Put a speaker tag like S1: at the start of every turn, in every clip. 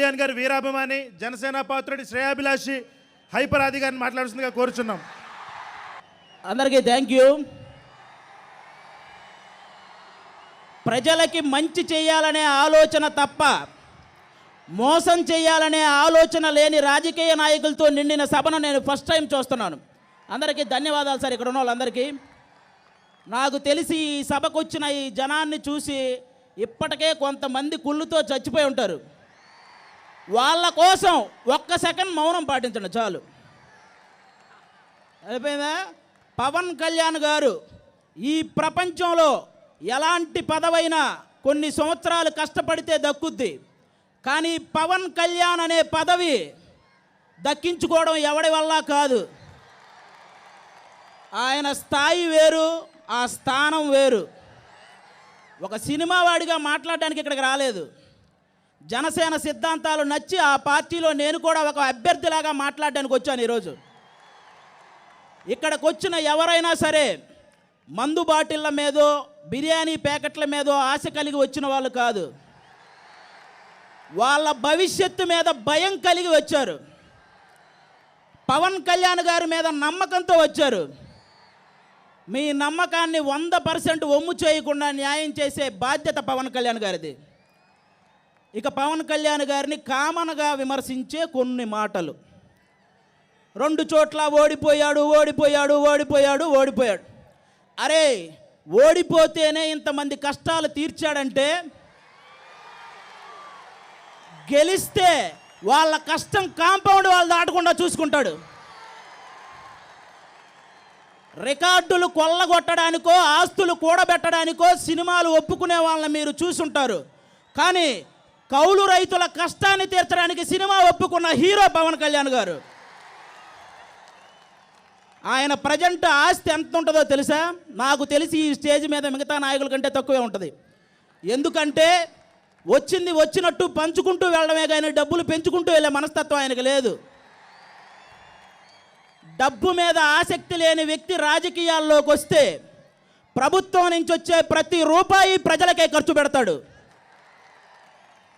S1: కళ్యాణ్ గారు వీరాభిమాని జనసేన పాత్రుడి శ్రేయాభిలాషి హైపర్ ఆది గారిని మాట్లాడుతుందిగా కోరుచున్నాం.
S2: అందరికీ థ్యాంక్ యూ ప్రజలకి మంచి చేయాలనే ఆలోచన తప్ప మోసం చేయాలనే ఆలోచన లేని రాజకీయ నాయకులతో నిండిన సభను నేను ఫస్ట్ టైం చూస్తున్నాను. అందరికీ ధన్యవాదాలు సార్ ఇక్కడ ఉన్న వాళ్ళందరికీ నాకు తెలిసి ఈ సభకు వచ్చిన ఈ జనాన్ని చూసి ఇప్పటికే కొంతమంది కుళ్ళుతో చచ్చిపోయి ఉంటారు. వాళ్ళ కోసం ఒక్క సెకండ్ మౌనం పాటించండి చాలు. అయిపోయిందా పవన్ కళ్యాణ్ గారు ఈ ప్రపంచంలో ఎలాంటి పదవైనా కొన్ని సంవత్సరాలు కష్టపడితే దక్కుద్ది. కానీ పవన్ కళ్యాణ్ అనే పదవి దక్కించుకోవడం ఎవడి వల్ల కాదు. ఆయన స్థాయి వేరు ఆ స్థానం వేరు. ఒక సినిమా వాడిగా మాట్లాడడానికి ఇక్కడికి రాలేదు. జనసేన సిద్ధాంతాలు నచ్చి ఆ పార్టీలో నేను కూడా ఒక అభ్యర్థిలాగా మాట్లాడడానికి వచ్చాను ఈరోజు. ఇక్కడికి వచ్చిన ఎవరైనా సరే మందు బాటిళ్ళ మీదో బిర్యానీ ప్యాకెట్ల మీదో ఆశ కలిగి వచ్చిన వాళ్ళు కాదు. వాళ్ళ భవిష్యత్తు మీద భయం కలిగి వచ్చారు. పవన్ కళ్యాణ్ గారి మీద నమ్మకంతో వచ్చారు. మీ నమ్మకాన్ని వంద పర్సెంట్ ఒమ్ము చేయకుండా న్యాయం చేసే బాధ్యత పవన్ కళ్యాణ్ గారిది. ఇక పవన్ కళ్యాణ్ గారిని కామన్గా విమర్శించే కొన్ని మాటలు. రెండు చోట్ల ఓడిపోయాడు ఓడిపోయాడు ఓడిపోయాడు ఓడిపోయాడు. అరే ఓడిపోతేనే ఇంతమంది కష్టాలు తీర్చాడంటే గెలిస్తే వాళ్ళ కష్టం కాంపౌండ్ వాళ్ళు దాటకుండా చూసుకుంటాడు. రికార్డులు కొల్లగొట్టడానికో ఆస్తులు కూడబెట్టడానికో సినిమాలు ఒప్పుకునే వాళ్ళని మీరు చూసుంటారు. కానీ కౌలు రైతుల కష్టాన్ని తీర్చడానికి సినిమా ఒప్పుకున్న హీరో పవన్ కళ్యాణ్ గారు. ఆయన ప్రజెంట్ ఆస్తి ఎంత ఉంటుందో తెలుసా? నాకు తెలిసి ఈ స్టేజ్ మీద మిగతా నాయకుల కంటే తక్కువే ఉంటుంది. ఎందుకంటే వచ్చింది వచ్చినట్టు పంచుకుంటూ వెళ్ళడమే కానీ డబ్బులు పెంచుకుంటూ వెళ్ళే మనస్తత్వం ఆయనకు లేదు. డబ్బు మీద ఆసక్తి లేని వ్యక్తి రాజకీయాల్లోకి వస్తే ప్రభుత్వం నుంచి వచ్చే ప్రతి రూపాయి ప్రజలకే ఖర్చు పెడతాడు.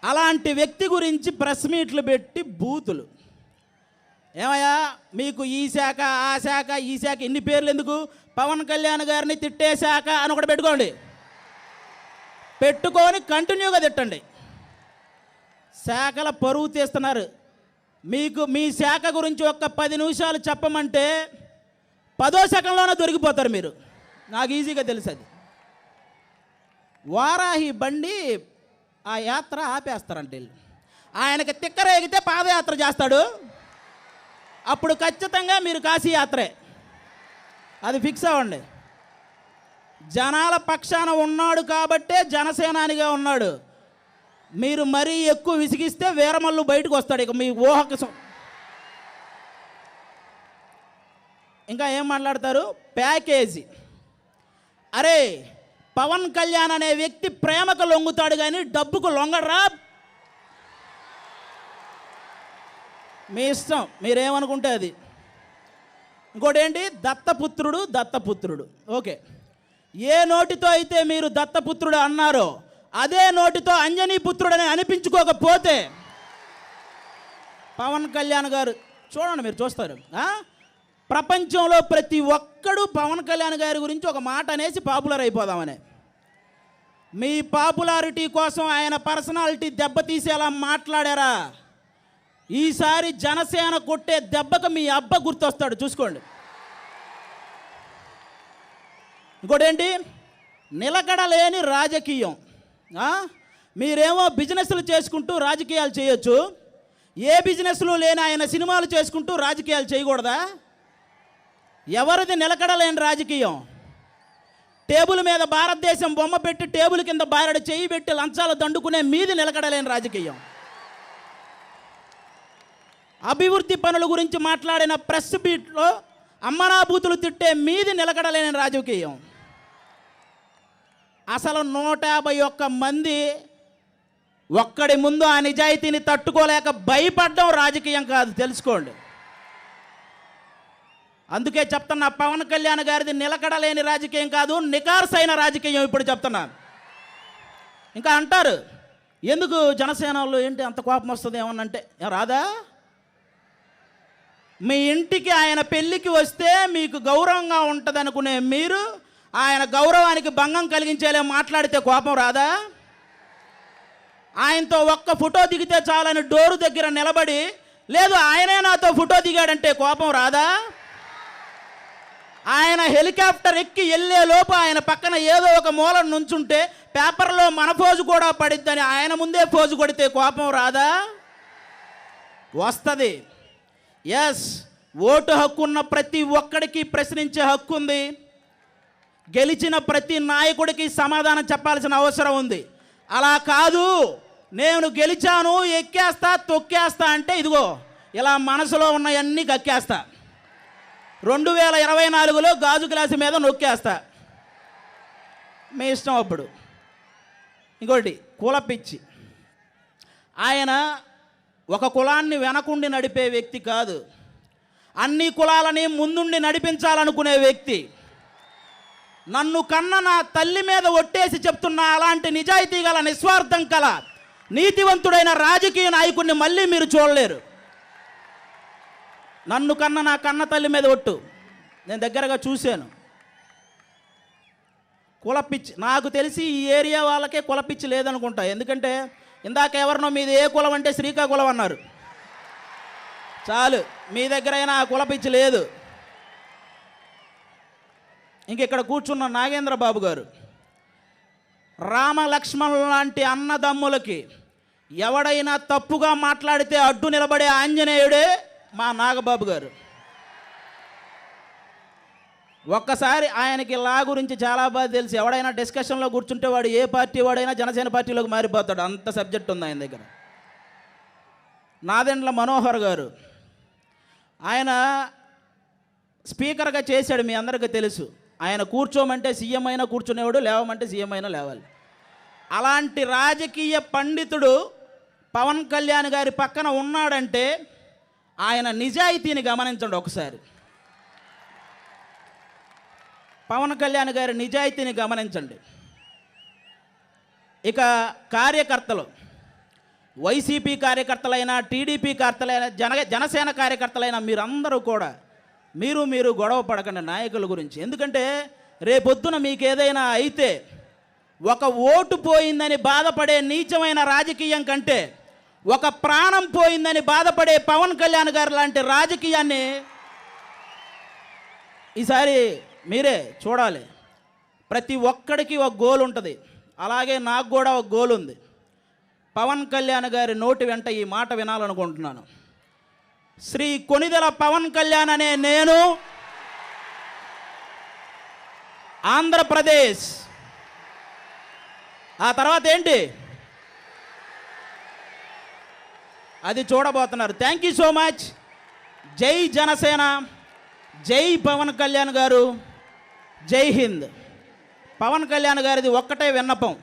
S2: అలాంటి వ్యక్తి గురించి ప్రెస్ మీట్లు పెట్టి బూతులు. ఏమయ్యా మీకు ఈ శాఖ ఆ శాఖ ఈ శాఖ ఇన్ని పేర్లు ఎందుకు? పవన్ కళ్యాణ్ గారిని తిట్టే శాఖ అని ఒకటి పెట్టుకోండి. పెట్టుకొని కంటిన్యూగా తిట్టండి. శాఖల పరువు తీస్తున్నారు. మీకు మీ శాఖ గురించి ఒక్క పది నిమిషాలు చెప్పమంటే పదో సెకండ్లోనే దొరికిపోతారు మీరు. నాకు ఈజీగా తెలుసు అది వారాహి బండి ఆ యాత్ర ఆపేస్తారంట వీళ్ళు. ఆయనకి తిక్కరేగితే పాదయాత్ర చేస్తాడు. అప్పుడు ఖచ్చితంగా మీరు కాశీ యాత్రే. అది ఫిక్స్ అవ్వండి. జనాల పక్షాన ఉన్నాడు కాబట్టే జనసేనానిగా ఉన్నాడు. మీరు మరీ ఎక్కువ విసిగిస్తే వీరమల్లు బయటకు వస్తాడు ఇక మీ ఊహకు ఇంకా ఏం మాట్లాడతారు? ప్యాకేజీ. అరే పవన్ కళ్యాణ్ అనే వ్యక్తి ప్రేమకు లొంగుతాడు కానీ డబ్బుకు లొంగడరా? మీ ఇష్టం మీరేమనుకుంటే అది. ఇంకోటి ఏంటి దత్తపుత్రుడు దత్తపుత్రుడు. ఓకే. ఏ నోటితో అయితే మీరు దత్తపుత్రుడు అన్నారో అదే నోటితో అంజనీ పుత్రుడని అనిపించుకోకపోతే పవన్ కళ్యాణ్ గారు చూడండి మీరు చూస్తారు ప్రపంచంలో ప్రతి ఒక్క ఎక్కడూ పవన్ కళ్యాణ్ గారి గురించి ఒక మాట అనేసి పాపులర్ అయిపోదామని. మీ పాపులారిటీ కోసం ఆయన పర్సనాలిటీ దెబ్బతీసేలా మాట్లాడారా? ఈసారి జనసేన కొట్టే దెబ్బకు మీ అబ్బ గుర్తొస్తాడు చూసుకోండి. ఇంకోటేంటి? నిలకడలేని రాజకీయం. మీరేమో బిజినెస్లు చేసుకుంటూ రాజకీయాలు చేయొచ్చు. ఏ బిజినెస్లు లేని ఆయన సినిమాలు చేసుకుంటూ రాజకీయాలు చేయకూడదా? ఎవరిది నిలకడలేని రాజకీయం? టేబుల్ మీద భారతదేశం బొమ్మ పెట్టి టేబుల్ కింద బారడు చేయి పెట్టి లంచాలు దండుకునే మీది నిలకడలేని రాజకీయం. అభివృద్ధి పనుల గురించి మాట్లాడిన ప్రెస్ బీట్లో అమ్మనాభూతులు తిట్టే మీది నిలకడలేని రాజకీయం. అసలు నూట యాభై ఒక్క మంది ఒక్కడి ముందు ఆ నిజాయితీని తట్టుకోలేక భయపడడం రాజకీయం కాదు తెలుసుకోండి. అందుకే చెప్తున్నా పవన్ కళ్యాణ్ గారిది నిలకడలేని రాజకీయం కాదు నికార్సైన రాజకీయం ఇప్పుడు చెప్తున్నా. ఇంకా అంటారు ఎందుకు జనసేన వాళ్ళు ఏంటి అంత కోపం వస్తుంది ఏమన్నంటే రాదా? మీ ఇంటికి ఆయన పెళ్ళికి వస్తే మీకు గౌరవంగా ఉంటుంది అనుకునే మీరు ఆయన గౌరవానికి భంగం కలిగించేలా మాట్లాడితే కోపం రాదా? ఆయనతో ఒక్క ఫోటో దిగితే చాలని డోరు దగ్గర నిలబడి లేదు ఆయనే నాతో ఫోటో దిగాడంటే కోపం రాదా? ఆయన హెలికాప్టర్ ఎక్కి వెళ్ళే లోపు ఆయన పక్కన ఏదో ఒక మూల నుంచుంటే పేపర్లో మన ఫోజు కూడా పడిద్దని ఆయన ముందే ఫోజు కొడితే కోపం రాదా? వస్తుంది. ఎస్ ఓటు హక్కు ఉన్న ప్రతి ఒక్కడికి ప్రశ్నించే హక్కు ఉంది. గెలిచిన ప్రతి నాయకుడికి సమాధానం చెప్పాల్సిన అవసరం ఉంది. అలా కాదు. నేను గెలిచాను ఎక్కేస్తా తొక్కేస్తా అంటే ఇదిగో ఇలా మనసులో ఉన్నవన్నీ కక్కేస్తా రెండు వేల ఇరవై నాలుగులో గాజు గ్లాసు మీద నొక్కేస్తా. మీ ఇష్టం అప్పుడు. ఇంకోటి కుల పిచ్చి. ఆయన ఒక కులాన్ని వెనకుండి నడిపే వ్యక్తి కాదు. అన్ని కులాలని ముందుండి నడిపించాలనుకునే వ్యక్తి. నన్ను కన్న నా తల్లి మీద ఒట్టేసి చెప్తున్న అలాంటి నిజాయితీ గల నిస్వార్థం కల నీతివంతుడైన రాజకీయ నాయకుడిని మళ్ళీ మీరు చూడలేరు. నన్ను కన్న నా కన్న తల్లి మీద ఒట్టు. నేను దగ్గరగా చూశాను. కులపిచ్చి నాకు తెలిసి ఈ ఏరియా వాళ్ళకే కులపిచ్చి లేదనుకుంటా. ఎందుకంటే ఇందాక ఎవరినో మీది ఏ కులం అంటే శ్రీకాకుళం అన్నారు. చాలు మీ దగ్గర అయినా ఆ కులపిచ్చి లేదు. ఇంక ఇక్కడ కూర్చున్న నాగేంద్ర బాబు గారు రామ లక్ష్మణుల లాంటి అన్నదమ్ములకి ఎవడైనా తప్పుగా మాట్లాడితే అడ్డు నిలబడే ఆంజనేయుడే మా నాగబాబు గారు. ఒక్కసారి ఆయనకి లా గురించి చాలా బాగా తెలుసు. ఎవడైనా డిస్కషన్లో కూర్చుంటే వాడు ఏ పార్టీ వాడైనా జనసేన పార్టీలోకి మారిపోతాడు. అంత సబ్జెక్ట్ ఉంది ఆయన దగ్గర. నాదెండ్ల మనోహర్ గారు. ఆయన స్పీకర్గా చేశాడు మీ అందరికీ తెలుసు. ఆయన కూర్చోమంటే సీఎం అయినా కూర్చునేవాడు లేవమంటే సీఎం అయినా లేవాలి. అలాంటి రాజకీయ పండితుడు పవన్ కళ్యాణ్ గారి పక్కన ఉన్నాడంటే ఆయన నిజాయితీని గమనించండి ఒకసారి. పవన్ కళ్యాణ్ గారి నిజాయితీని గమనించండి. ఇక కార్యకర్తలు వైసీపీ కార్యకర్తలైనా టీడీపీ కార్తలైన జన జనసేన కార్యకర్తలైనా మీరందరూ కూడా మీరు మీరు గొడవ పడకండి నాయకుల గురించి. ఎందుకంటే రేపొద్దున మీకు ఏదైనా అయితే ఒక ఓటు పోయిందని బాధపడే నీచమైన రాజకీయం కంటే ఒక ప్రాణం పోయిందని బాధపడే పవన్ కళ్యాణ్ గారు లాంటి రాజకీయాన్ని ఈసారి మీరే చూడాలి. ప్రతి ఒక్కడికి ఒక గోల్ ఉంటుంది. అలాగే నాకు కూడా ఒక గోల్ ఉంది. పవన్ కళ్యాణ్ గారి నోటి వెంట ఈ మాట వినాలనుకుంటున్నాను. శ్రీ కొనిదెల పవన్ కళ్యాణ్ అనే నేను ఆంధ్రప్రదేశ్. ఆ తర్వాత ఏంటి? అది చూడబోతున్నారు. థ్యాంక్ యూ సో మచ్ జై జనసేన జై పవన్ కళ్యాణ్ గారు జై హింద్. పవన్ కళ్యాణ్ గారిది ఒక్కటే విన్నపం.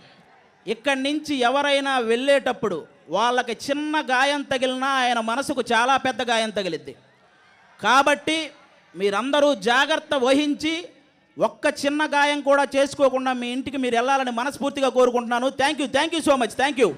S2: ఇక్కడి నుంచి ఎవరైనా వెళ్ళేటప్పుడు వాళ్ళకి చిన్న గాయం తగిలినా ఆయన మనసుకు చాలా పెద్ద గాయం తగిలిద్ది. కాబట్టి మీరందరూ జాగ్రత్త వహించి ఒక్క చిన్న గాయం కూడా చేసుకోకుండా మీ ఇంటికి మీరు వెళ్ళాలని మనస్ఫూర్తిగా కోరుకుంటున్నాను. Thank you thank you so much thank you